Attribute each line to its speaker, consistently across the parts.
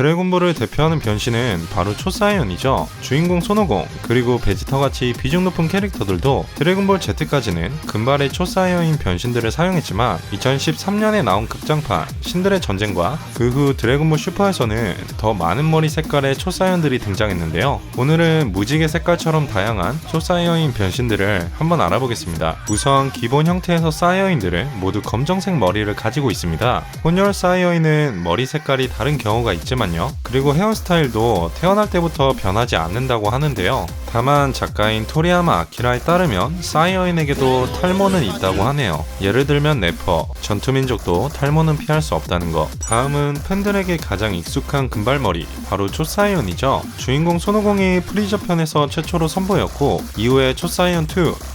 Speaker 1: 드래곤볼을 대표하는 변신은 바로 초사이언이죠. 주인공 손오공 그리고 베지터같이 비중 높은 캐릭터들도 드래곤볼 Z까지는 금발의 초사이언인 변신들을 사용했지만 2013년에 나온 극장판 신들의 전쟁과 그 후 드래곤볼 슈퍼에서는 더 많은 머리 색깔의 초사이언들이 등장했는데요. 오늘은 무지개 색깔처럼 다양한 초사이언인 변신들을 한번 알아보겠습니다. 우선 기본 형태에서 사이어인들은 모두 검정색 머리를 가지고 있습니다. 혼혈 사이어인은 머리 색깔이 다른 경우가 있지만 요. 그리고 헤어스타일도 태어날 때부터 변하지 않는다고 하는데요. 다만 작가인 토리야마 아키라에 따르면 사이어인에게도 탈모는 있다고 하네요. 예를 들면 래퍼, 전투민족도 탈모는 피할 수 없다는 것. 다음은 팬들에게 가장 익숙한 금발머리, 바로 초사이언이죠. 주인공 손오공이 프리저 편에서 최초로 선보였고 이후에 초사이언 2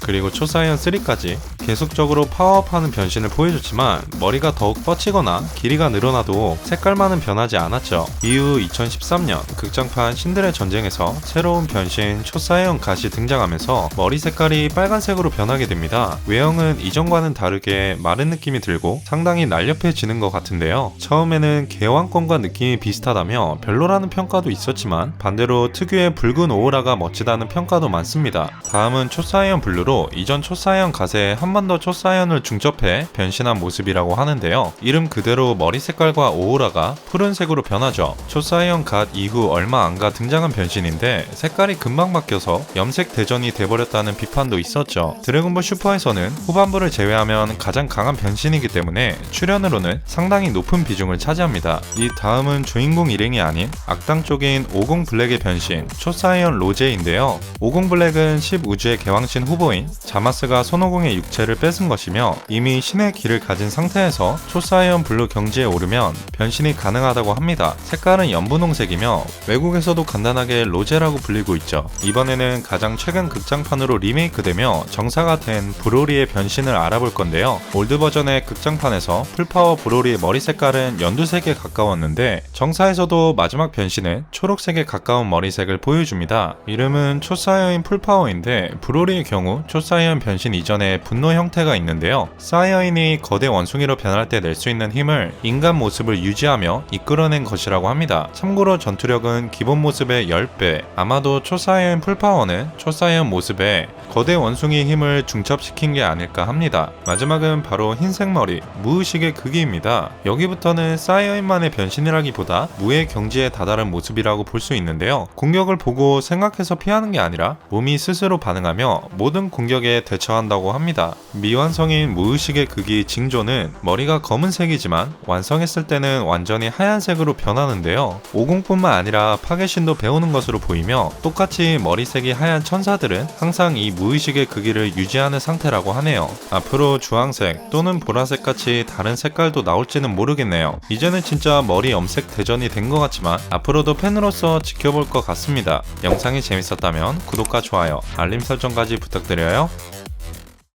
Speaker 1: 그리고 초사이언 3까지 계속적으로 파워업하는 변신을 보여줬지만 머리가 더욱 뻗치거나 길이가 늘어나도 색깔만은 변하지 않았죠. 이후 2013년 극장판 신들의 전쟁에서 새로운 변신 초사이언 갓이 등장하면서 머리 색깔이 빨간색으로 변하게 됩니다. 외형은 이전과는 다르게 마른 느낌이 들고 상당히 날렵해지는 것 같은데요. 처음에는 개왕권과 느낌이 비슷하다며 별로라는 평가도 있었지만 반대로 특유의 붉은 오로라가 멋지다는 평가도 많습니다. 다음은 초사이언 블루로 이전 초사이언 갓에 한 번 더 초사이언을 중접해 변신한 모습이라고 하는데요. 이름 그대로 머리 색깔과 오로라가 푸른색으로 변하죠. 초사이언 갓 이후 얼마 안가 등장한 변신인데 색깔이 금방 바뀌어서 염색 대전이 돼버렸다는 비판도 있었죠. 드래곤볼 슈퍼에서는 후반부를 제외하면 가장 강한 변신이기 때문에 출연으로는 상당히 높은 비중을 차지합니다. 이 다음은 주인공 일행이 아닌 악당 쪽인 오공 블랙의 변신 초사이언 로제인데요. 오공 블랙은 10우주의 개왕신 후보인 자마스가 손오공의 육체를 뺏은 것이며 이미 신의 길을 가진 상태에서 초사이언 블루 경지에 오르면 변신이 가능하다고 합니다. 색깔은 연분홍색이며 외국에서도 간단하게 로제라고 불리고 있죠. 이번에는 가장 최근 극장판으로 리메이크되며 정사가 된 브로리의 변신을 알아볼 건데요. 올드 버전의 극장판에서 풀파워 브로리의 머리 색깔은 연두색에 가까웠는데 정사에서도 마지막 변신은 초록색에 가까운 머리색을 보여줍니다. 이름은 초사이언 풀파워인데 브로리의 경우 초사이언 변신 이전에 분노 형태가 있는데요. 사이어인이 거대 원숭이로 변할 때 낼 수 있는 힘을 인간 모습을 유지하며 이끌어낸 것이라고 합니다. 참고로 전투력은 기본 모습의 10배, 아마도 초사이언 풀파워는 초사이언 모습에 거대 원숭이의 힘을 중첩시킨 게 아닐까 합니다. 마지막은 바로 흰색 머리, 무의식의 극이입니다. 여기부터는 사이어인만의 변신이라기보다 무의 경지에 다다른 모습이라고 볼 수 있는데요. 공격을 보고 생각해서 피하는 게 아니라 몸이 스스로 반응하며 모든 공격에 대처한다고 합니다. 미완성인 무의식의 극이 징조는 머리가 검은색이지만 완성했을 때는 완전히 하얀색으로 변하는 데요. 오공뿐만 아니라 파괴신도 배우는 것으로 보이며 똑같이 머리색이 하얀 천사들은 항상 이 무의식의 극이를 유지하는 상태라고 하네요. 앞으로 주황색 또는 보라색 같이 다른 색깔도 나올지는 모르겠네요. 이제는 진짜 머리 염색 대전이 된 것 같지만 앞으로도 팬으로서 지켜볼 것 같습니다. 영상이 재밌었다면 구독과 좋아요, 알림 설정까지 부탁드려요.